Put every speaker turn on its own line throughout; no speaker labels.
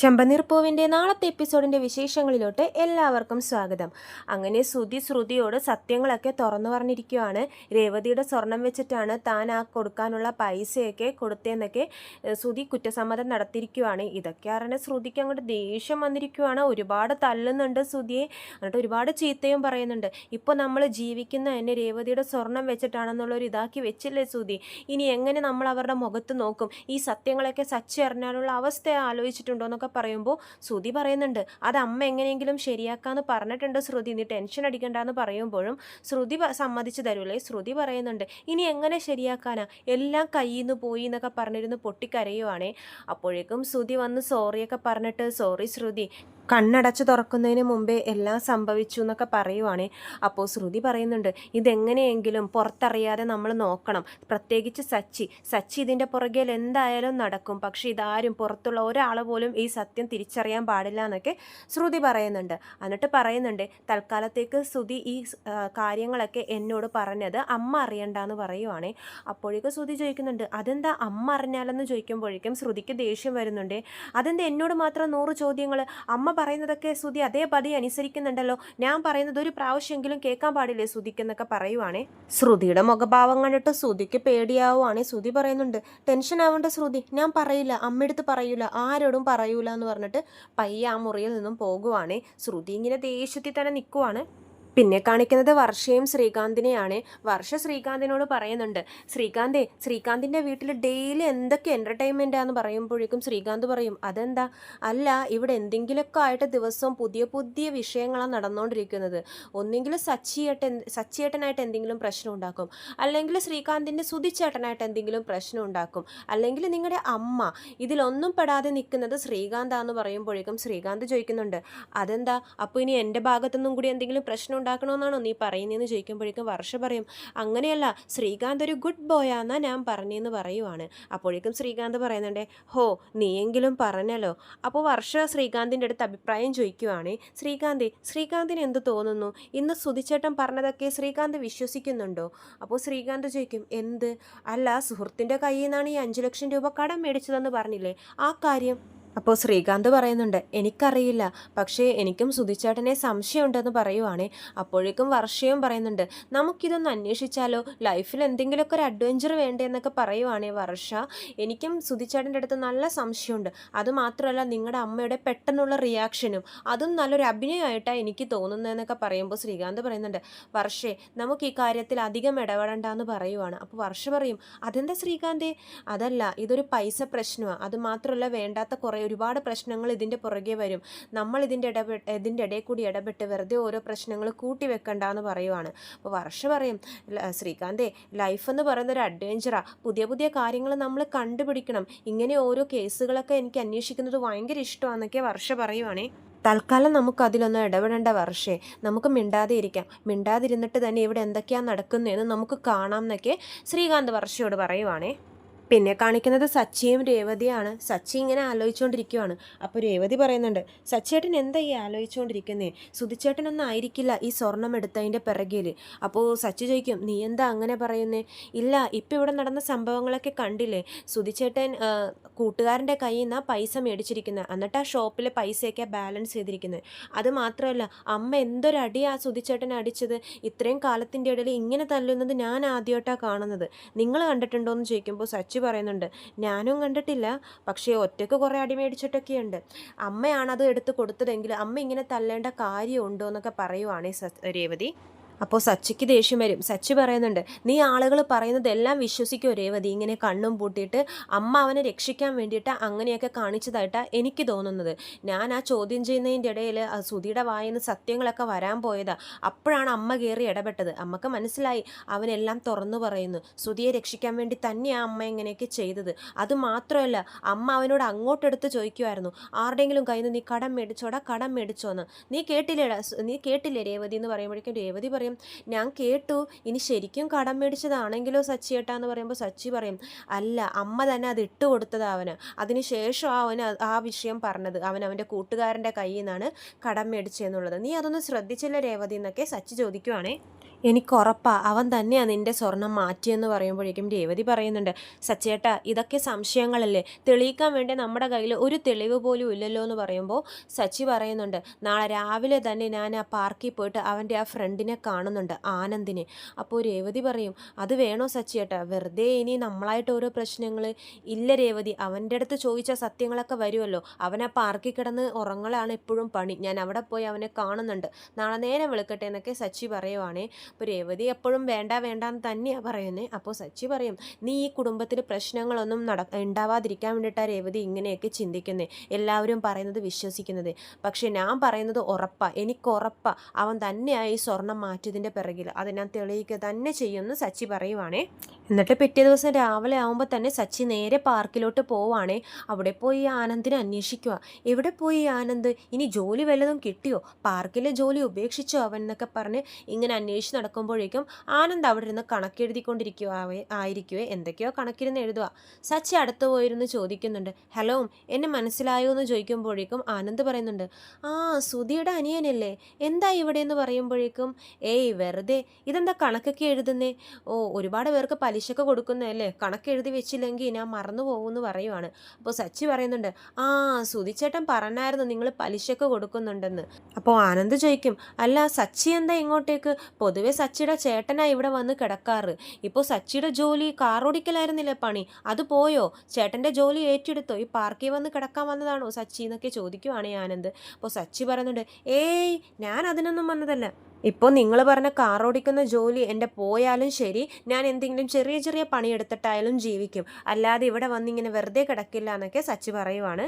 ചെമ്പനീർ പൂവിന്റെ നാളത്തെ എപ്പിസോഡിന്റെ വിശേഷങ്ങളിലോട്ട് എല്ലാവർക്കും സ്വാഗതം. അങ്ങനെ ശ്രുതി ശ്രുതിയോട് സത്യങ്ങളൊക്കെ തുറന്നു പറഞ്ഞിരിക്കുവാണ്. രേവതിയുടെ സ്വർണം വെച്ചിട്ടാണ് താൻ ആ കൊടുക്കാനുള്ള പൈസയൊക്കെ കൊടുത്തതെന്നൊക്കെ ശ്രുതി കുറ്റസമ്മതം നടത്തിയിരിക്കുവാണ്. ഇതൊക്കെ അറിഞ്ഞ ശ്രുതിക്ക് അങ്ങോട്ട് ദേഷ്യം വന്നിരിക്കുവാണ്. ഒരുപാട് തല്ലുന്നുണ്ട് ശ്രുതിയെ. എന്നിട്ട് ഒരുപാട് ചീത്തയും പറയുന്നുണ്ട്. ഇപ്പോൾ നമ്മൾ ജീവിക്കുന്ന എന്നെ രേവതിയുടെ സ്വർണം വെച്ചിട്ടാണെന്നുള്ളൊരു ഇതാക്കി വെച്ചില്ലേ ശ്രുതി? ഇനി എങ്ങനെ നമ്മൾ അവരുടെ മുഖത്ത് നോക്കും? ഈ സത്യങ്ങളൊക്കെ സച്ചി അറിഞ്ഞാലുള്ള അവസ്ഥ ആലോചിച്ചിട്ടുണ്ടോ എന്നൊക്കെ പറയുമ്പോൾ ശ്രുതി പറയുന്നുണ്ട് അത് അമ്മ എങ്ങനെയെങ്കിലും ശരിയാക്കാന്ന് പറഞ്ഞിട്ടുണ്ട് ശ്രുതി നീ ടെൻഷൻ അടിക്കണ്ടെന്ന് പറയുമ്പോഴും ശ്രുതി സമ്മതിച്ചു തരൂലേ ശ്രുതി പറയുന്നുണ്ട് ഇനി എങ്ങനെ ശരിയാക്കാനാ? എല്ലാം കയ്യിൽ നിന്ന് പോയി എന്നൊക്കെ പറഞ്ഞിരുന്ന് പൊട്ടിക്കരയുവാണേ. അപ്പോഴേക്കും ശ്രുതി വന്ന് സോറിയൊക്കെ പറഞ്ഞിട്ട് സോറി ശ്രുതി കണ്ണടച്ച് തുറക്കുന്നതിന് മുമ്പേ എല്ലാം സംഭവിച്ചു എന്നൊക്കെ പറയുവാണേ. അപ്പോൾ ശ്രുതി പറയുന്നുണ്ട് ഇതെങ്ങനെയെങ്കിലും പുറത്തറിയാതെ നമ്മൾ നോക്കണം. പ്രത്യേകിച്ച് സച്ചി സച്ചി ഇതിന്റെ പുറകിൽ എന്തായാലും നടക്കും. പക്ഷേ ഇതാരും പുറത്തുള്ള ഒരാൾ പോലും ഈ സത്യം തിരിച്ചറിയാൻ പാടില്ല എന്നൊക്കെ ശ്രുതി പറയുന്നുണ്ട്. എന്നിട്ട് പറയുന്നുണ്ട് തൽക്കാലത്തേക്ക് ശ്രുതി ഈ കാര്യങ്ങളൊക്കെ എന്നോട് പറഞ്ഞത് അമ്മ അറിയണ്ടെന്ന് പറയുവാണേ. അപ്പോഴേക്കും ശ്രുതി ചോദിക്കുന്നുണ്ട് അതെന്താ അമ്മ അറിഞ്ഞാലെന്ന് ചോദിക്കുമ്പോഴേക്കും ശ്രുതിക്ക് ദേഷ്യം വരുന്നുണ്ട്. അതെന്താ എന്നോട് മാത്രം നൂറ് ചോദ്യങ്ങൾ അമ്മ പറയുന്നതൊക്കെ ശ്രുതി അതേപടി അനുസരിക്കുന്നുണ്ടല്ലോ. ഞാൻ പറയുന്നത് ഒരു പ്രാവശ്യമെങ്കിലും കേൾക്കാൻ പാടില്ലേ ശ്രുതിക്ക് എന്നൊക്കെ പറയുവാണേ? ശ്രുതിയുടെ മുഖഭാവം കണ്ടിട്ട് ശ്രുതിക്ക് പേടിയാവുകയാണെ ശ്രുതി പറയുന്നുണ്ട് ടെൻഷൻ ആവേണ്ട ശ്രുതി ഞാൻ പറയില്ല അമ്മയടുത്ത് പറയൂല ആരോടും പറയൂല എന്ന് പറഞ്ഞിട്ട് പയ്യെ ആ മുറിയിൽ നിന്നും പോകുവാണേ. ശ്രുതി ഇങ്ങനെ ദേഷ്യത്തിൽ തന്നെ നിൽക്കുവാണ് പിന്നെ കാണിക്കുന്നത് വർഷയും ശ്രീകാന്തിനെയാണ്. വർഷ ശ്രീകാന്തിനോട് പറയുന്നുണ്ട് ശ്രീകാന്തേ ശ്രീകാന്തിന്റെ വീട്ടിൽ ഡെയിലി എന്തൊക്കെ എന്റർടൈൻമെന്റ് ആണെന്ന് പറയുമ്പോഴേക്കും ശ്രീകാന്ത് പറയും അതെന്താ? അല്ല ഇവിടെ എന്തെങ്കിലുമൊക്കെ ആയിട്ട് ദിവസവും പുതിയ പുതിയ വിഷയങ്ങളാണ് നടന്നുകൊണ്ടിരിക്കുന്നത് ഒന്നെങ്കിൽ സച്ചിയേട്ടൻ സച്ചിയേട്ടനായിട്ട് എന്തെങ്കിലും പ്രശ്നം ഉണ്ടാക്കും. അല്ലെങ്കിൽ ശ്രീകാന്തിന്റെ സുതിച്ചേട്ടനായിട്ട് എന്തെങ്കിലും പ്രശ്നം ഉണ്ടാക്കും. അല്ലെങ്കിൽ നിങ്ങളുടെ അമ്മ ഇതിലൊന്നും പെടാതെ നിൽക്കുന്നത് ശ്രീകാന്താന്ന് പറയുമ്പോഴേക്കും ശ്രീകാന്ത് ചോദിക്കുന്നുണ്ട് അതെന്താ? അപ്പോൾ ഇനി എന്റെ ഭാഗത്തുനിന്നും കൂടി എന്തെങ്കിലും പ്രശ്നം ഉണ്ടാക്കണമെന്നാണോ നീ പറയുന്നതെന്ന് ചോദിക്കുമ്പോഴേക്കും വർഷ പറയും അങ്ങനെയല്ല ശ്രീകാന്ത് ഒരു ഗുഡ് ബോയാന്നാ ഞാൻ പറഞ്ഞതെന്ന് പറയുവാണ്. അപ്പോഴേക്കും ശ്രീകാന്ത് പറയുന്നുണ്ട് ഹോ നീയെങ്കിലും പറഞ്ഞല്ലോ. അപ്പോൾ വർഷ ശ്രീകാന്തിന്റെ അടുത്ത് അഭിപ്രായം ചോദിക്കുവാണേ ശ്രീകാന്തി ശ്രീകാന്തിന് എന്ത് തോന്നുന്നു? ഇന്ന് സുതിച്ചേട്ടൻ പറഞ്ഞതൊക്കെ ശ്രീകാന്ത് വിശ്വസിക്കുന്നുണ്ടോ? അപ്പോൾ ശ്രീകാന്ത് ചോദിക്കും എന്ത്? അല്ല സുഹൃത്തിന്റെ കയ്യിൽ നിന്നാണ് ഈ അഞ്ച് ലക്ഷം രൂപ കടം മേടിച്ചതെന്ന് പറഞ്ഞില്ലേ? ആ കാര്യം അപ്പോൾ ശ്രീകാന്ത് പറയുന്നുണ്ട് എനിക്കറിയില്ല. പക്ഷേ എനിക്കും സുധിച്ചേട്ടനെ സംശയമുണ്ടെന്ന് പറയുവാണേ. അപ്പോഴേക്കും വർഷയും പറയുന്നുണ്ട് നമുക്കിതൊന്ന് അന്വേഷിച്ചാലോ? ലൈഫിൽ എന്തെങ്കിലുമൊക്കെ ഒരു അഡ്വഞ്ചർ വേണ്ടേ എന്നൊക്കെ പറയുവാണേ വർഷ. എനിക്കും സുധിച്ചേട്ടന്റെ അടുത്ത് നല്ല സംശയമുണ്ട്. അതുമാത്രമല്ല നിങ്ങളുടെ അമ്മയുടെ പെട്ടെന്നുള്ള റിയാക്ഷനും അതും നല്ലൊരു അഭിനയമായിട്ടാണ് എനിക്ക് തോന്നുന്നതെന്നൊക്കെ പറയുമ്പോൾ ശ്രീകാന്ത് പറയുന്നുണ്ട് വർഷേ നമുക്ക് ഈ കാര്യത്തിൽ അധികം ഇടപെടണ്ടെന്ന് പറയുവാണ്. അപ്പോൾ വർഷ പറയും അതെന്താ ശ്രീകാന്തേ? അതല്ല ഇതൊരു പൈസ പ്രശ്നമാണ് അതുമാത്രമല്ല വേണ്ടാത്ത കുറേ ഒരുപാട് പ്രശ്നങ്ങൾ ഇതിന്റെ പുറകെ വരും. നമ്മൾ ഇതിന്റെ ഇടപെട്ട് ഇതിന്റെ ഇടയിൽ കൂടി ഇടപെട്ട് വെറുതെ ഓരോ പ്രശ്നങ്ങൾ കൂട്ടി വെക്കണ്ട എന്ന് പറയുവാണ്. അപ്പോൾ വർഷ പറയും "ല- ശ്രീകാന്തേ ലൈഫ് എന്ന് പറയുന്ന ഒരു അഡ്വഞ്ചറാണ് പുതിയ പുതിയ കാര്യങ്ങൾ നമ്മൾ കണ്ടുപിടിക്കണം. ഇങ്ങനെ ഓരോ കേസുകളൊക്കെ എനിക്ക് അന്വേഷിക്കുന്നത് ഭയങ്കര ഇഷ്ടമാണെന്നൊക്കെ വർഷ പറയുവാണേ. തൽക്കാലം നമുക്ക് അതിലൊന്നും ഇടപെടേണ്ട വർഷേ. നമുക്ക് മിണ്ടാതെ ഇരിക്കാം. മിണ്ടാതിരുന്നിട്ട് തന്നെ ഇവിടെ എന്തൊക്കെയാണ് നടക്കുന്നതെന്ന് നമുക്ക് കാണാം എന്നൊക്കെ ശ്രീകാന്ത് വർഷയോട് പറയുവാണേ. പിന്നെ കാണിക്കുന്നത് സച്ചിയും രേവതിയാണ്. സച്ചി ഇങ്ങനെ ആലോചിച്ചുകൊണ്ടിരിക്കുവാണ് അപ്പോൾ രേവതി പറയുന്നുണ്ട് സച്ചിയേട്ടൻ എന്താ ഈ ആലോചിച്ചുകൊണ്ടിരിക്കുന്നേ സുധിച്ചേട്ടനൊന്നും ആയിരിക്കില്ല ഈ സ്വർണം എടുത്തതിന്റെ പിറകിൽ അപ്പോൾ സച്ചി ചോദിക്കും നീ എന്താ അങ്ങനെ പറയുന്നേ? ഇല്ല ഇപ്പം ഇവിടെ നടന്ന സംഭവങ്ങളൊക്കെ കണ്ടില്ലേ? സുധിച്ചേട്ടൻ ആ, കൂട്ടുകാരന്റെ കയ്യിൽ നിന്നാണ് പൈസ മേടിച്ചിരിക്കുന്നത് എന്നിട്ട് ആ ഷോപ്പിലെ പൈസയൊക്കെ ബാലൻസ് ചെയ്തിരിക്കുന്നത് അത് മാത്രമല്ല അമ്മ എന്തൊരടിയാ സുധിച്ചേട്ടൻ അടിച്ചത്? ഇത്രയും കാലത്തിന്റെ ഇടയിൽ ഇങ്ങനെ തല്ലുന്നത് ഞാൻ ആദ്യമായിട്ടാണ് കാണുന്നത്. നിങ്ങൾ കണ്ടിട്ടുണ്ടോ എന്ന് ചോദിക്കുമ്പോൾ സച്ചി പറയുന്നുണ്ട്. ഞാനും കണ്ടിട്ടില്ല. പക്ഷേ ഒറ്റയ്ക്ക് കുറേ അടി മേടിച്ചിട്ടൊക്കെയുണ്ട്. അമ്മയാണ് അത് എടുത്ത് കൊടുത്തതെങ്കിൽ അമ്മ ഇങ്ങനെ തല്ലേണ്ട കാര്യമുണ്ടോ എന്നൊക്കെ പറയുവാണ് രേവതി. അപ്പോൾ സച്ചിക്ക് ദേഷ്യം വരും. സച്ചി പറയുന്നുണ്ട് നീ ആളുകൾ പറയുന്നതെല്ലാം വിശ്വസിക്കും രേവതി ഇങ്ങനെ കണ്ണും പൂട്ടിയിട്ട് അമ്മ അവനെ രക്ഷിക്കാൻ വേണ്ടിയിട്ട് അങ്ങനെയൊക്കെ കാണിച്ചതായിട്ടാണ് എനിക്ക് തോന്നുന്നത്. ഞാൻ ആ ചോദ്യം ചെയ്യുന്നതിന്റെ ഇടയിൽ സുധിയുടെ വായിന്ന് സത്യങ്ങളൊക്കെ വരാൻ പോയതാ. അപ്പോഴാണ് അമ്മ കയറി ഇടപെട്ടത്. അമ്മയ്ക്ക് മനസ്സിലായി അവനെല്ലാം തുറന്നു പറയുന്നു. സുധിയെ രക്ഷിക്കാൻ വേണ്ടി തന്നെയാണ് അമ്മ ഇങ്ങനെയൊക്കെ ചെയ്തത്. അത് മാത്രമല്ല അമ്മ അവനോട് അങ്ങോട്ടെടുത്ത് ചോദിക്കുമായിരുന്നു ആരുടെങ്കിലും കയ്യിൽ നിന്ന് നീ കടം മേടിച്ചോടാ കടം മേടിച്ചോന്ന്. നീ കേട്ടില്ലേടാ നീ കേട്ടില്ലേ രേവതി? എന്ന് പറയുമ്പോഴേക്കും രേവതി പറയും ഞാൻ കേട്ടു. ഇനി ശരിക്കും കടം മേടിച്ചതാണെങ്കിലോ സച്ചിയേട്ടാ എന്ന് പറയുമ്പോൾ സച്ചി പറയും അല്ല അമ്മ തന്നെ അത് ഇട്ട് കൊടുത്തത് അവന്. അതിനുശേഷം അവന് ആ വിഷയം പറഞ്ഞത്. അവൻ അവന്റെ കൂട്ടുകാരന്റെ കയ്യിൽ നിന്നാണ് കടം മേടിച്ചതെന്നുള്ളത്. നീ അതൊന്ന് ശ്രദ്ധിച്ചില്ല രേവതി? എന്നൊക്കെ സച്ചി ചോദിക്കുവാണേ. എനിക്കുറപ്പാ അവൻ തന്നെയാണ് നിന്റെ സ്വർണം മാറ്റിയെന്ന് പറയുമ്പോഴേക്കും രേവതി പറയുന്നുണ്ട് സച്ചേട്ട ഇതൊക്കെ സംശയങ്ങളല്ലേ? തെളിയിക്കാൻ വേണ്ടി നമ്മുടെ കയ്യിൽ ഒരു തെളിവ് പോലും ഇല്ലല്ലോ എന്ന് പറയുമ്പോൾ സച്ചി പറയുന്നുണ്ട് നാളെ രാവിലെ തന്നെ ഞാൻ ആ പാർക്കിൽ പോയിട്ട് അവന്റെ ആ ഫ്രണ്ടിനെ കാണുന്നുണ്ട് ആനന്ദിനെ. അപ്പോൾ രേവതി പറയും അത് വേണോ സച്ചിയേട്ടാ വെറുതെ ഇനി നമ്മളായിട്ട് ഓരോ പ്രശ്നങ്ങൾ ഇല്ല രേവതി അവന്റെ അടുത്ത് ചോദിച്ച സത്യങ്ങളൊക്കെ വരുമല്ലോ അവൻ ആ പാർക്കിൽ കിടന്ന് ഉറങ്ങളാണ് എപ്പോഴും പണി. ഞാൻ അവിടെ പോയി അവനെ കാണുന്നുണ്ട്. നാളെ നേരെ വിളിക്കട്ടെ എന്നൊക്കെ സച്ചി പറയുവാണേ. അപ്പോൾ രേവതി എപ്പോഴും വേണ്ട വേണ്ട എന്ന് തന്നെയാണ് പറയുന്നത് അപ്പോൾ സച്ചി പറയും നീ ഈ കുടുംബത്തിൽ പ്രശ്നങ്ങളൊന്നും നട ഉണ്ടാവാതിരിക്കാൻ വേണ്ടിയിട്ടാണ് രേവതി ഇങ്ങനെയൊക്കെ ചിന്തിക്കുന്നത് എല്ലാവരും പറയുന്നത് വിശ്വസിക്കുന്നത്. പക്ഷേ ഞാൻ പറയുന്നത് ഉറപ്പാണ് എനിക്ക് ഉറപ്പാണ് അവൻ തന്നെയായി സ്വർണം മാറ്റിയതിന്റെ പിറകിൽ. അത് ഞാൻ തെളിയിക്കുക തന്നെ ചെയ്യുമെന്ന് സച്ചി പറയുവാണേ. എന്നിട്ട് പിറ്റേ ദിവസം രാവിലെ ആകുമ്പോൾ തന്നെ സച്ചി നേരെ പാർക്കിലോട്ട് പോവാണേ. അവിടെ പോയി ആനന്ദിനെ അന്വേഷിക്കുക എവിടെ പോയി ആനന്ദ്? ഇനി ജോലി വല്ലതും കിട്ടിയോ? പാർക്കിലെ ജോലി ഉപേക്ഷിച്ചോ അവൻ എന്നൊക്കെ പറഞ്ഞ് ഇങ്ങനെ അന്വേഷിച്ച് നടക്കുമ്പോഴേക്കും ആനന്ദ് അവിടെ ഇരുന്ന് കണക്കെഴുതിക്കൊണ്ടിരിക്കുക ആയിരിക്കുവേ. എന്തൊക്കെയോ കണക്കിരുന്ന് എഴുതുക സച്ചി അടുത്ത് പോയിരുന്ന് ചോദിക്കുന്നുണ്ട് ഹലോ എന്നെ മനസ്സിലായോ എന്ന് ചോദിക്കുമ്പോഴേക്കും ആനന്ദ് പറയുന്നുണ്ട് ആ സുധിയുടെ അനിയനല്ലേ? എന്താ ഇവിടെ എന്ന് പറയുമ്പോഴേക്കും ഏയ് വെറുതെ. ഇതെന്താ കണക്കൊക്കെ എഴുതുന്നേ? ഓ ഒരുപാട് പേർക്ക് പലിശക്ക് കൊടുക്കുന്നതല്ലേ? കണക്ക് എഴുതി വെച്ചില്ലെങ്കിൽ ഞാൻ മറന്നു പോകുമെന്ന് പറയുവാണ്. അപ്പോൾ സച്ചി പറയുന്നുണ്ട് ആ സുധിച്ചേട്ടൻ പറഞ്ഞായിരുന്നു നിങ്ങൾ പലിശക്ക് കൊടുക്കുന്നുണ്ടെന്ന്. അപ്പോൾ ആനന്ദ് ചോദിക്കും അല്ല സച്ചി എന്താ ഇങ്ങോട്ടേക്ക്? പൊതുവെ സച്ചിയുടെ ചേട്ടനാ ഇവിടെ വന്ന് കിടക്കാറ്. ഇപ്പോൾ സച്ചിയുടെ ജോലി കാറോടിക്കലായിരുന്നില്ലേ പണി? അത് പോയോ? ചേട്ടന്റെ ജോലി ഏറ്റെടുത്തോ? ഈ പാർക്കിൽ വന്ന് കിടക്കാൻ വന്നതാണോ സച്ചി എന്നൊക്കെ ചോദിക്കുവാണ് ആനന്ദ് അപ്പോൾ സച്ചി പറയുന്നുണ്ട് ഏയ് ഞാൻ അതിനൊന്നും വന്നതല്ല. ഇപ്പോൾ നിങ്ങൾ പറഞ്ഞ കാർ ഓടിക്കുന്ന ജോലി എന്റെ പോയാലും ശരി ഞാൻ എന്തെങ്കിലും ചെറിയ ചെറിയ പണിയെടുത്തിട്ടായാലും ജീവിക്കും. അല്ലാതെ ഇവിടെ വന്നിങ്ങനെ വെറുതെ കിടക്കില്ല എന്നൊക്കെ സച്ചി പറയുവാണ്.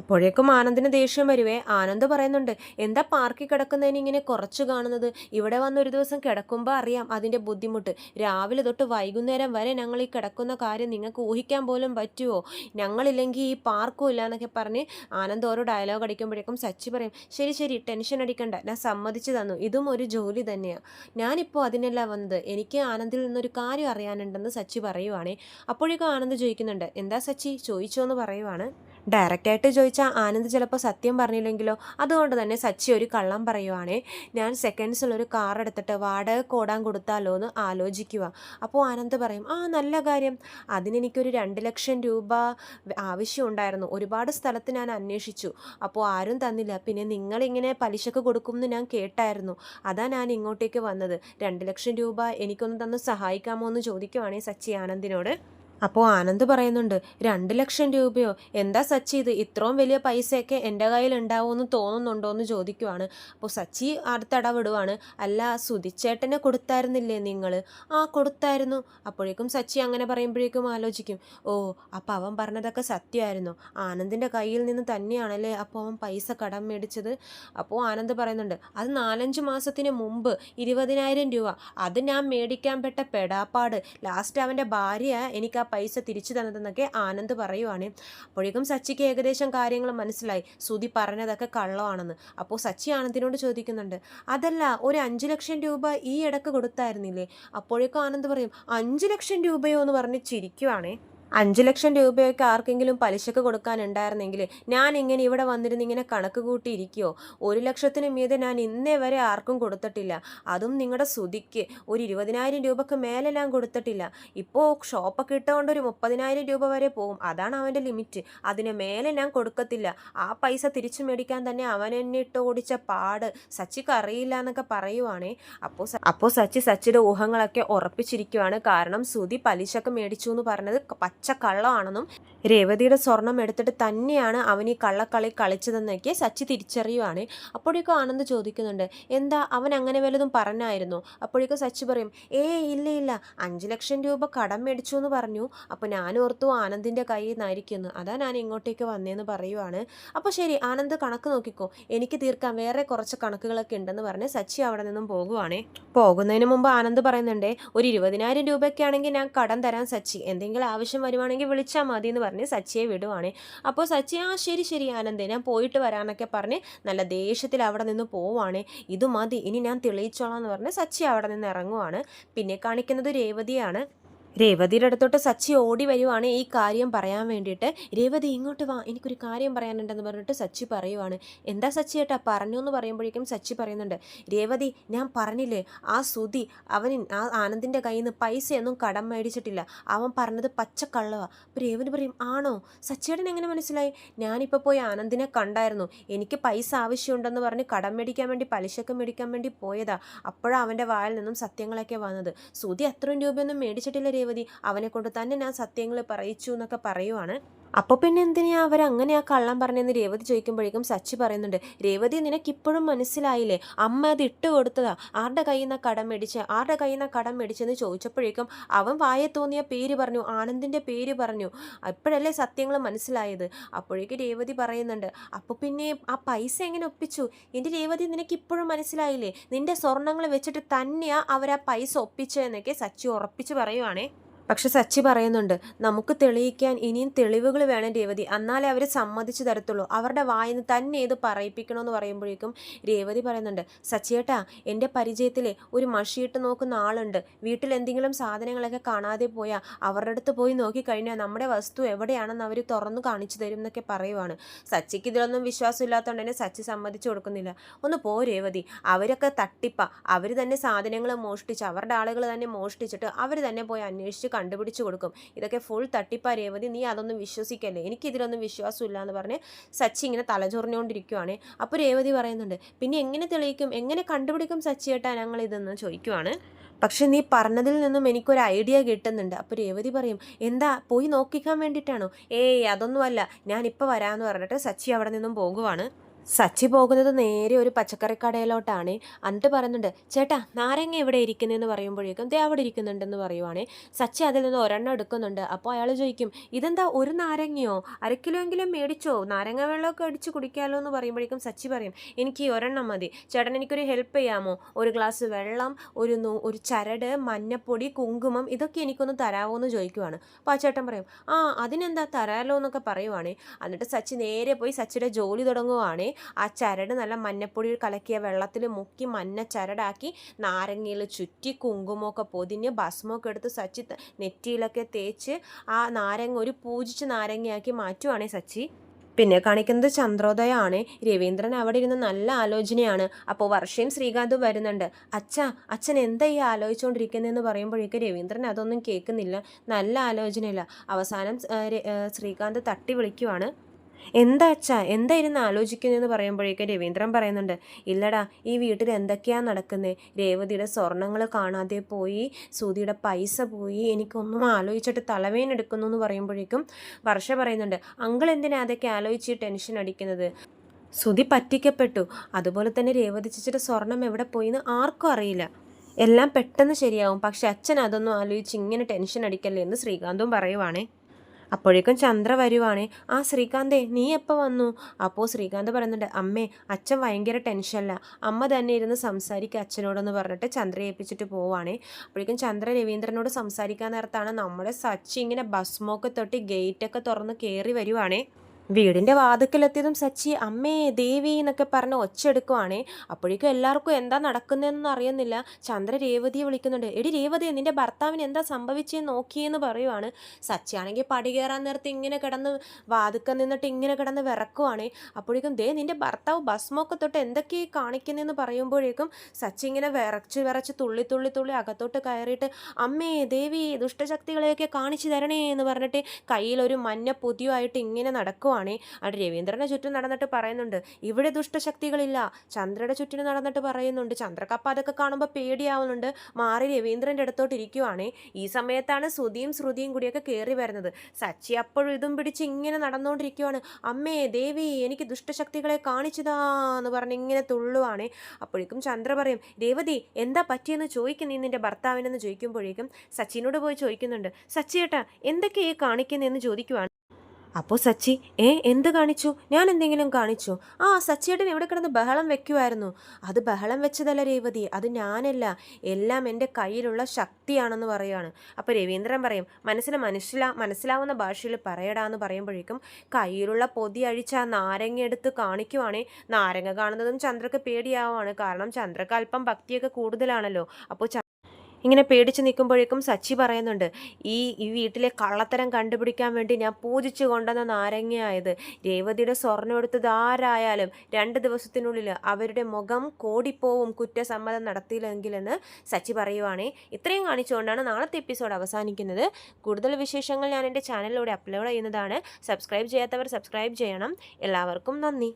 അപ്പോഴേക്കും ആനന്ദിന് ദേഷ്യം വരുവേ. ആനന്ദ് പറയുന്നുണ്ട് എന്താ പാർക്കിൽ കിടക്കുന്നതിന് ഇങ്ങനെ കുറച്ച് കാണുന്നത്? ഇവിടെ വന്ന് ഒരു ദിവസം കിടക്കുമ്പോൾ അറിയാം അതിന്റെ ബുദ്ധിമുട്ട്. രാവിലെ തൊട്ട് വൈകുന്നേരം വരെ ഞങ്ങൾ ഈ കിടക്കുന്ന കാര്യം നിങ്ങൾക്ക് ഊഹിക്കാൻ പോലും പറ്റുമോ ഞങ്ങളില്ലെങ്കിൽ ഈ പാർക്കും ഇല്ല എന്നൊക്കെ പറഞ്ഞ് ആനന്ദ് ഓരോ ഡയലോഗ് അടിക്കുമ്പോഴേക്കും സച്ചി പറയും ശരി ശരി ടെൻഷൻ അടിക്കണ്ട. ഞാൻ സമ്മതിച്ചു തന്നു. ഇതും ഒരു ജോലി തന്നെയാണ് ഞാനിപ്പോൾ അതിനല്ല വന്നത്. എനിക്ക് ആനന്ദിൽ നിന്നൊരു കാര്യം അറിയാനുണ്ടെന്ന് സച്ചി പറയുവാണേ. അപ്പോഴേക്കും ആനന്ദ് ചോദിക്കുന്നുണ്ട് എന്താ സച്ചി? ചോദിച്ചോ എന്ന് പറയുവാണ്. ഡയറക്റ്റായിട്ട് ചോദിച്ചാൽ ആനന്ദ് ചിലപ്പോൾ സത്യം പറഞ്ഞില്ലെങ്കിലോ? അതുകൊണ്ട് തന്നെ സച്ചി ഒരു കള്ളം പറയുവാണേ ഞാൻ സെക്കൻഡ്സിലൊരു കാർ എടുത്തിട്ട് വാടക ഓടാൻ കൊടുത്താലോ എന്ന് ആലോചിക്കുക അപ്പോൾ ആനന്ദ് പറയും ആ നല്ല കാര്യം. അതിനെനിക്കൊരു രണ്ട് ലക്ഷം രൂപ ആവശ്യമുണ്ടായിരുന്നു. ഒരുപാട് സ്ഥലത്ത് ഞാൻ അന്വേഷിച്ചു. അപ്പോൾ ആരും തന്നില്ല. പിന്നെ നിങ്ങളിങ്ങനെ പലിശക്ക് കൊടുക്കുമെന്ന് ഞാൻ കേട്ടായിരുന്നു. അതാ ഞാൻ ഇങ്ങോട്ടേക്ക് വന്നത്. രണ്ട് ലക്ഷം രൂപ എനിക്കൊന്ന് തന്ന് സഹായിക്കാമോ എന്ന് ചോദിക്കുവാണേ സച്ചി ആനന്ദിനോട്. അപ്പോൾ ആനന്ദ് പറയുന്നുണ്ട് രണ്ട് ലക്ഷം രൂപയോ? എന്താ സച്ചി ഇത്? ഇത്രയും വലിയ പൈസയൊക്കെ എന്റെ കയ്യിൽ ഉണ്ടാവുമെന്ന് തോന്നുന്നുണ്ടോ എന്ന് ചോദിക്കുവാണ്. അപ്പോൾ സച്ചി അടുത്തടവിടുവാണ് അല്ല സുതിച്ചേട്ടനെ കൊടുത്തായിരുന്നില്ലേ നിങ്ങൾ ആ കൊടുത്തായിരുന്നു. അപ്പോഴേക്കും സച്ചി അങ്ങനെ പറയുമ്പോഴേക്കും ആലോചിക്കും ഓ അപ്പോൾ അവൻ പറഞ്ഞതൊക്കെ സത്യമായിരുന്നു. ആനന്ദിന്റെ കയ്യിൽ നിന്ന് തന്നെയാണല്ലേ അപ്പോൾ അവൻ പൈസ കടം മേടിച്ചത്? അപ്പോൾ ആനന്ദ് പറയുന്നുണ്ട് അത് നാലഞ്ച് മാസത്തിന് മുമ്പ് ഇരുപതിനായിരം രൂപ. അത് ഞാൻ മേടിക്കാൻ പെട്ട പെടാപ്പാട്. ലാസ്റ്റ് അവന്റെ ഭാര്യ എനിക്ക് ആ പൈസ തിരിച്ചു തന്നതെന്നൊക്കെ ആനന്ദ് പറയുവാണ്. അപ്പോഴേക്കും സച്ചിക്ക് ഏകദേശം കാര്യങ്ങൾ മനസ്സിലായി. സുതി പറഞ്ഞതൊക്കെ കള്ളമാണെന്ന്. അപ്പോൾ സച്ചി ആനന്ദിനോട് ചോദിക്കുന്നുണ്ട് അതല്ല ഒരു അഞ്ച് ലക്ഷം രൂപ ഈ ഇടയ്ക്ക് കൊടുത്തായിരുന്നില്ലേ? അപ്പോഴേക്കും ആനന്ദ് പറയും അഞ്ച് ലക്ഷം രൂപയോ? എന്ന് പറഞ്ഞ് ചിരിക്കുവാണേ. അഞ്ച് ലക്ഷം രൂപയൊക്കെ ആർക്കെങ്കിലും പലിശക്ക് കൊടുക്കാനുണ്ടായിരുന്നെങ്കിൽ ഞാൻ ഇങ്ങനെ ഇവിടെ വന്നിരുന്ന് ഇങ്ങനെ കണക്ക് കൂട്ടിയിരിക്കുമോ ഒരു ലക്ഷത്തിന് മീതെ ഞാൻ ഇന്നേ വരെ ആർക്കും കൊടുത്തിട്ടില്ല. അതും നിങ്ങളുടെ സുതിക്ക് ഒരു ഇരുപതിനായിരം രൂപക്ക് മേലെ ഞാൻ കൊടുത്തിട്ടില്ല. ഇപ്പോൾ ഷോപ്പൊക്കെ ഇട്ടുകൊണ്ട് ഒരു മുപ്പതിനായിരം രൂപ വരെ പോകും അതാണ് അവന്റെ ലിമിറ്റ്. അതിന് മേലെ ഞാൻ കൊടുക്കത്തില്ല. ആ പൈസ തിരിച്ചു മേടിക്കാൻ തന്നെ അവൻ എന്നെ ഇട്ട് ഓടിച്ച പാട് സച്ചിക്ക് അറിയില്ല എന്നൊക്കെ പറയുവാണേ. അപ്പോൾ അപ്പോൾ സച്ചി സച്ചിയുടെ ഊഹങ്ങളൊക്കെ ഉറപ്പിച്ചിരിക്കുവാണ്. കാരണം സുതി പലിശക്ക് മേടിച്ചു എന്ന് പറഞ്ഞത് പച്ച കള്ളമാണെന്നും രേവതിയുടെ സ്വർണം എടുത്തിട്ട് തന്നെയാണ് അവൻ ഈ കള്ളക്കളി കളിച്ചതെന്നൊക്കെ സച്ചി തിരിച്ചറിയുവാണ്. അപ്പോഴേക്കും ആനന്ദ് ചോദിക്കുന്നുണ്ട് എന്താ അവൻ അങ്ങനെ വല്ലതും പറഞ്ഞായിരുന്നു? അപ്പോഴേക്കും സച്ചി പറയും ഏ ഇല്ല ഇല്ല അഞ്ച് ലക്ഷം രൂപ കടം മേടിച്ചു എന്ന് പറഞ്ഞു. അപ്പോൾ ഞാൻ ഓർത്തു ആനന്ദിന്റെ കയ്യിൽ നിന്നായിരിക്കുന്നു. അതാ ഞാൻ ഇങ്ങോട്ടേക്ക് വന്നേന്ന് പറയുവാണ്. അപ്പോൾ ശരി ആനന്ദ് കണക്ക് നോക്കിക്കോ. എനിക്ക് തീർക്കാൻ വേറെ കുറച്ച് കണക്കുകളൊക്കെ ഉണ്ടെന്ന് പറഞ്ഞ് സച്ചി അവിടെ നിന്നും പോകുവാണേ. പോകുന്നതിന് മുമ്പ് ആനന്ദ് പറയുന്നുണ്ടേ ഒരു ഇരുപതിനായിരം രൂപയൊക്കെ ആണെങ്കിൽ ഞാൻ കടം തരാൻ സച്ചി. എന്തെങ്കിലും ആവശ്യം വരുവാണെങ്കിൽ വിളിച്ചാൽ മതി എന്ന് പറഞ്ഞ് സച്ചിയെ വിടുവാണ്. അപ്പോൾ സച്ചി ആ ശരി ശരി ആനന്ദേ ഞാൻ പോയിട്ട് വരാനൊക്കെ പറഞ്ഞ് നല്ല ദേഷ്യത്തിൽ അവിടെ നിന്ന് പോവാണ്. ഇത് മതി ഇനി ഞാൻ തെളിയിച്ചോളാം എന്ന് പറഞ്ഞ് സച്ചി അവിടെ നിന്ന് ഇറങ്ങുവാണ്. പിന്നെ കാണിക്കുന്നത് രേവതിയാണ്. രേവതിയുടെ അടുത്തോട്ട് സച്ചി ഓടി വരുവാണ് ഈ കാര്യം പറയാൻ വേണ്ടിയിട്ട്. രേവതി ഇങ്ങോട്ട് വാ. എനിക്കൊരു കാര്യം പറയാനുണ്ടെന്ന് പറഞ്ഞിട്ട് സച്ചി പറയുവാണ്. എന്താ സച്ചി ഏട്ടാ? പറഞ്ഞു എന്ന് പറയുമ്പോഴേക്കും സച്ചി പറയുന്നുണ്ട്. രേവതി ഞാൻ പറഞ്ഞില്ലേ ആ സുതി അവൻ ആ ആനന്ദിന്റെ കയ്യിൽ നിന്ന് പൈസയൊന്നും കടം മേടിച്ചിട്ടില്ല. അവൻ പറഞ്ഞത് പച്ചക്കള്ളവാ. അപ്പോൾ രേവതി പറയും ആണോ? സച്ചിയേട്ടൻ എങ്ങനെ മനസ്സിലായി? ഞാനിപ്പോൾ പോയി ആനന്ദിനെ കണ്ടായിരുന്നു. എനിക്ക് പൈസ ആവശ്യമുണ്ടെന്ന് പറഞ്ഞ് കടം മേടിക്കാൻ വേണ്ടി പലിശക്ക് മേടിക്കാൻ വേണ്ടി പോയതാ. അപ്പോഴാണ് അവന്റെ വായിൽ നിന്നും സത്യങ്ങളൊക്കെ വന്നത്. സുതി അത്രയും രൂപയൊന്നും മേടിച്ചിട്ടില്ല രേവതി. അവനെ കൊണ്ട് തന്നെ ഞാൻ സത്യങ്ങൾ പറയിച്ചു എന്നൊക്കെ പറയുവാണ്. അപ്പോൾ പിന്നെ എന്തിനാ അവരങ്ങനെ ആ കള്ളം പറഞ്ഞെന്ന് രേവതി ചോദിക്കുമ്പോഴേക്കും സച്ചി പറയുന്നുണ്ട് രേവതി നിനക്കിപ്പോഴും മനസ്സിലായില്ലേ? അമ്മ അത് ഇട്ട് കൊടുത്തതാ. ആരുടെ കയ്യിൽ നിന്ന് കടം മേടിച്ച്? ആരുടെ കയ്യിൽ നിന്ന് കടം മേടിച്ചെന്ന് ചോദിച്ചപ്പോഴേക്കും അവൻ വായ തോന്നിയ പേര് പറഞ്ഞു ആനന്ദിന്റെ പേര് പറഞ്ഞു. അപ്പോഴല്ലേ സത്യങ്ങൾ മനസ്സിലായത്. അപ്പോഴേക്ക് രേവതി പറയുന്നുണ്ട് അപ്പോൾ പിന്നെ ആ പൈസ എങ്ങനെ ഒപ്പിച്ചു? എന്റെ രേവതി നിനക്കിപ്പോഴും മനസ്സിലായില്ലേ? നിന്റെ സ്വർണങ്ങൾ വെച്ചിട്ട് തന്നെയാ അവർ ആ പൈസ ഒപ്പിച്ചതെന്നൊക്കെ സച്ചി ഉറപ്പിച്ച് പറയുവാണേ. പക്ഷെ സച്ചി പറയുന്നുണ്ട് നമുക്ക് തെളിയിക്കാൻ ഇനിയും തെളിവുകൾ വേണം രേവതി. എന്നാലേ അവർ സമ്മതിച്ചു തരത്തുള്ളൂ. അവരുടെ വായിന്ന് തന്നെ ഇത് പറയിപ്പിക്കണമെന്ന് പറയുമ്പോഴേക്കും രേവതി പറയുന്നുണ്ട് സച്ചിയേട്ടാ എന്റെ പരിചയത്തിലെ ഒരു മഷിയിട്ട് നോക്കുന്ന ആളുണ്ട്. വീട്ടിൽ എന്തെങ്കിലും സാധനങ്ങളൊക്കെ കാണാതെ പോയാൽ അവരുടെ അടുത്ത് പോയി നോക്കിക്കഴിഞ്ഞാൽ നമ്മുടെ വസ്തു എവിടെയാണെന്ന് അവർ തുറന്നു കാണിച്ചു തരും എന്നൊക്കെ പറയുവാണ്. സച്ചിക്ക് ഇതിലൊന്നും വിശ്വാസമില്ലാത്തതുകൊണ്ട് തന്നെ സച്ചി സമ്മതിച്ചു കൊടുക്കുന്നില്ല. ഒന്ന് പോ രേവതി. അവരൊക്കെ തട്ടിപ്പ. അവർ തന്നെ സാധനങ്ങൾ മോഷ്ടിച്ച് അവരുടെ ആളുകൾ തന്നെ മോഷ്ടിച്ചിട്ട് അവർ തന്നെ പോയി അന്വേഷിച്ച് കണ്ടുപിടിച്ചു കൊടുക്കും. ഇതൊക്കെ ഫുൾ തട്ടിപ്പാ രേവതി. നീ അതൊന്നും വിശ്വസിക്കല്ലേ? എനിക്കിതിലൊന്നും വിശ്വാസമില്ല എന്ന് പറഞ്ഞ് സച്ചി ഇങ്ങനെ തലചൊറിഞ്ഞുകൊണ്ടിരിക്കുവാണ് അപ്പോൾ രേവതി പറയുന്നുണ്ട് പിന്നെ എങ്ങനെ തെളിയിക്കും? എങ്ങനെ കണ്ടുപിടിക്കും സച്ചി ഏട്ടാ ഞങ്ങൾ ഇതെന്ന് ചോദിക്കുവാണ്. പക്ഷെ നീ പറഞ്ഞതിൽ നിന്നും എനിക്കൊരു ഐഡിയ കിട്ടുന്നുണ്ട്. അപ്പോൾ രേവതി പറയും എന്താ പോയി നോക്കിക്കാൻ വേണ്ടിയിട്ടാണോ ഏയ് അതൊന്നുമല്ല. ഞാനിപ്പോൾ വരാമെന്ന് പറഞ്ഞിട്ട് സച്ചി അവിടെ നിന്നും പോകുവാണ്. സച്ചി പോകുന്നത് നേരെ ഒരു പച്ചക്കറി കടയിലോട്ടാണ് എന്നിട്ട് പറയുന്നുണ്ട് ചേട്ടാ നാരങ്ങ എവിടെ ഇരിക്കുന്നതെന്ന് പറയുമ്പോഴേക്കും ദേ അവിടെ ഇരിക്കുന്നുണ്ടെന്ന് പറയുവാണേ. സച്ചി അതിൽ നിന്ന് ഒരെണ്ണം എടുക്കുന്നുണ്ട്. അപ്പോൾ അയാൾ ചോദിക്കും ഇതെന്താ ഒരു നാരങ്ങയോ? അര കിലോ എങ്കിലും മേടിച്ചോ? നാരങ്ങ വെള്ളമൊക്കെ അടിച്ച് കുടിക്കാമല്ലോ എന്ന് പറയുമ്പോഴേക്കും സച്ചി പറയും എനിക്ക് ഒരെണ്ണം മതി. ചേട്ടൻ എനിക്കൊരു ഹെൽപ്പ് ചെയ്യാമോ? ഒരു ഗ്ലാസ് വെള്ളം ഒരു ഒരു ചരട് മഞ്ഞപ്പൊടി കുങ്കുമം ഇതൊക്കെ എനിക്കൊന്ന് തരാമോ എന്ന് ചോദിക്കുവാണ്. അപ്പോൾ ആ ചേട്ടൻ പറയും ആ അതിനെന്താ തരാമല്ലോ എന്നൊക്കെ പറയുവാണേ. എന്നിട്ട് സച്ചി നേരെ പോയി സച്ചിയുടെ ജോലി തുടങ്ങുവാണേ. ആ ചരട് നല്ല മഞ്ഞപ്പൊടിയിൽ കലക്കിയ വെള്ളത്തിൽ മുക്കി മഞ്ഞ ചരടാക്കി നാരങ്ങയിൽ ചുറ്റി കുങ്കുമമൊക്കെ പൊതിഞ്ഞ് ഭസ്മമൊക്കെ എടുത്ത് സച്ചി നെറ്റിയിലൊക്കെ തേച്ച് ആ നാരങ്ങ ഒരു പൂജിച്ച് നാരങ്ങയാക്കി മാറ്റുവാണേ സച്ചി. പിന്നെ കാണിക്കുന്നത് ചന്ദ്രോദയമാണ് രവീന്ദ്രൻ അവിടെ ഇരുന്ന് നല്ല ആലോചനയാണ്. അപ്പോൾ വർഷയും ശ്രീകാന്തും വരുന്നുണ്ട്. അച്ഛ അച്ഛൻ എന്താ ഈ ആലോചിച്ചുകൊണ്ടിരിക്കുന്നതെന്ന് പറയുമ്പോഴേക്ക് രവീന്ദ്രൻ അതൊന്നും കേൾക്കുന്നില്ല. നല്ല ആലോചനയില്ല അവസാനം ശ്രീകാന്ത് തട്ടി വിളിക്കുവാണ്. എന്താ അച്ഛാ? എന്തായിരുന്നു ആലോചിക്കുന്നതെന്ന് പറയുമ്പോഴേക്കും രവീന്ദ്രൻ പറയുന്നുണ്ട് ഇല്ലടാ ഈ വീട്ടിൽ എന്തൊക്കെയാണ് നടക്കുന്നത് രേവതിയുടെ സ്വർണങ്ങൾ കാണാതെ പോയി സുധിയുടെ പൈസ പോയി എനിക്കൊന്നും ആലോചിച്ചിട്ട് തലവേന എടുക്കുന്നു എന്ന് പറയുമ്പോഴേക്കും വർഷ പറയുന്നുണ്ട് അങ്കിൾ എന്തിനാ അതൊക്കെ ആലോചിച്ച് ടെൻഷൻ അടിക്കുന്നത്? സുധി പറ്റിക്കപ്പെട്ടു. അതുപോലെ തന്നെ രേവതി ചേച്ചിയുടെ സ്വർണം എവിടെ പോയിന്ന് ആർക്കും അറിയില്ല. എല്ലാം പെട്ടെന്ന് ശരിയാവും. പക്ഷെ അച്ഛൻ അതൊന്നും ആലോചിച്ച് ഇങ്ങനെ ടെൻഷൻ അടിക്കല്ലേ? എന്ന് ശ്രീകാന്തും പറയുവാണേ. അപ്പോഴേക്കും ചന്ദ്ര വരുവാണേ. ആ ശ്രീകാന്തേ നീ എപ്പോൾ വന്നു? അപ്പോൾ ശ്രീകാന്ത് പറയുന്നുണ്ട് അമ്മേ അച്ഛൻ ഭയങ്കര ടെൻഷനില്ല അമ്മ തന്നെ ഇരുന്ന് സംസാരിക്കുക അച്ഛനോടെന്ന് പറഞ്ഞിട്ട് ചന്ദ്രയെ ഏൽപ്പിച്ചിട്ട് പോവാണേ. അപ്പോഴേക്കും ചന്ദ്ര രവീന്ദ്രനോട് സംസാരിക്കാൻ നേരത്താണ് നമ്മുടെ സച്ചി ഇങ്ങനെ ബസ് മോക്ക് തൊട്ടി ഗേറ്റൊക്കെ തുറന്ന് കയറി വരുവാണേ. വീടിന്റെ വാതുക്കലെത്തിയതും സച്ചി അമ്മേ ദേവി എന്നൊക്കെ പറഞ്ഞ് ഒച്ചെടുക്കുവാണേ. അപ്പോഴേക്കും എല്ലാവർക്കും എന്താ നടക്കുന്നതെന്നൊന്നും അറിയുന്നില്ല. ചന്ദ്ര രേവതിയെ വിളിക്കുന്നുണ്ട്. എടി രേവതി നിന്റെ ഭർത്താവിന് എന്താ സംഭവിച്ചെന്ന് നോക്കിയെന്ന് പറയുവാണ്. സച്ചി ആണെങ്കിൽ പടി കയറാൻ നേരത്ത് ഇങ്ങനെ കിടന്ന് വാതുക്ക നിന്നിട്ട് ഇങ്ങനെ കിടന്ന് വിറക്കുവാണേ. അപ്പോഴേക്കും ദേ നിന്റെ ഭർത്താവ് ഭസ്മൊക്കെ തൊട്ട് എന്തൊക്കെ കാണിക്കുന്നതെന്ന് പറയുമ്പോഴേക്കും സച്ചി ഇങ്ങനെ വിറച്ച് വിറച്ച് തുള്ളി തുള്ളി തുള്ളി അകത്തോട്ട് കയറിയിട്ട് അമ്മേ ദേവി ദുഷ്ടശക്തികളെയൊക്കെ കാണിച്ചു തരണേ എന്ന് പറഞ്ഞിട്ട് കയ്യിലൊരു മഞ്ഞ പൊതിയുമായിട്ട് ഇങ്ങനെ നടക്കുവാണേ അവിടെ രവീന്ദ്രനെ ചുറ്റും നടന്നിട്ട് പറയുന്നുണ്ട് ഇവിടെ ദുഷ്ടശക്തികളില്ല. ചന്ദ്രയുടെ ചുറ്റിനും നടന്നിട്ട് പറയുന്നുണ്ട് ചന്ദ്രക്കപ്പ അതൊക്കെ കാണുമ്പോൾ പേടിയാവുന്നുണ്ട്. മാറി രവീന്ദ്രന്റെ അടുത്തോട്ട് ഇരിക്കുവാണേ. ഈ സമയത്താണ് ശ്രുതിയും ശ്രുതിയും കൂടിയൊക്കെ കയറി വരുന്നത്. സച്ചി അപ്പോഴും ഇതും പിടിച്ച് ഇങ്ങനെ നടന്നുകൊണ്ടിരിക്കുവാണ് അമ്മേ ദേവി എനിക്ക് ദുഷ്ടശക്തികളെ കാണിച്ചതാ എന്ന് പറഞ്ഞ് ഇങ്ങനെ തുള്ളുവാണേ. അപ്പോഴേക്കും ചന്ദ്ര പറയും രേവതി എന്താ പറ്റിയെന്ന് ചോദിക്കും നീ നിന്റെ ഭർത്താവിനെന്ന് ചോദിക്കുമ്പോഴേക്കും സച്ചിനോട് പോയി ചോദിക്കുന്നുണ്ട് സച്ചിയേട്ടാ എന്തൊക്കെയാ കാണിക്കുന്നതെന്ന് ചോദിക്കുവാണ്? അപ്പോൾ സച്ചി ഏ എന്ത് കാണിച്ചു? ഞാൻ എന്തെങ്കിലും കാണിച്ചു. ആ സച്ചിയേട്ടൻ ഇവിടെ കിടന്ന് ബഹളം വെക്കുമായിരുന്നു അത് ബഹളം വെച്ചതല്ല രേവതി അത് ഞാനല്ല. എല്ലാം എന്റെ കയ്യിലുള്ള ശക്തിയാണെന്ന് പറയുകയാണ് അപ്പോൾ രവീന്ദ്രൻ പറയും മനസ്സിന് മനസ്സിലാ മനസ്സിലാവുന്ന ഭാഷയിൽ പറയടാ എന്ന് പറയുമ്പോഴേക്കും കയ്യിലുള്ള പൊതി അഴിച്ച് ആ നാരങ്ങ എടുത്ത് കാണിക്കുവാണേ. നാരങ്ങ കാണുന്നതും ചന്ദ്രക്ക് പേടിയാവുകയാണ് കാരണം ചന്ദ്രക്ക് അല്പം ഭക്തിയൊക്കെ കൂടുതലാണല്ലോ. അപ്പോൾ ഇങ്ങനെ പേടിച്ച് നിൽക്കുമ്പോഴേക്കും സച്ചി പറയുന്നുണ്ട് ഈ ഈ വീട്ടിലെ കള്ളത്തരം കണ്ടുപിടിക്കാൻ വേണ്ടി ഞാൻ പൂജിച്ചു കൊണ്ടുവന്ന നാരങ്ങയായത്. രേവതിയുടെ സ്വർണം എടുത്തത് ആരായാലും രണ്ട് ദിവസത്തിനുള്ളിൽ അവരുടെ മുഖം കോടിപ്പോവും കുറ്റസമ്മതം നടത്തിയില്ലെങ്കിലെന്ന് സച്ചി പറയുവാണേ. ഇത്രയും കാണിച്ചുകൊണ്ടാണ് നാളത്തെ എപ്പിസോഡ് അവസാനിക്കുന്നത്. കൂടുതൽ വിശേഷങ്ങൾ ഞാൻ എന്റെ ചാനലിലൂടെ അപ്ലോഡ് ചെയ്യുന്നതാണ്. സബ്സ്ക്രൈബ് ചെയ്യാത്തവർ സബ്സ്ക്രൈബ് ചെയ്യണം. എല്ലാവർക്കും നന്ദി.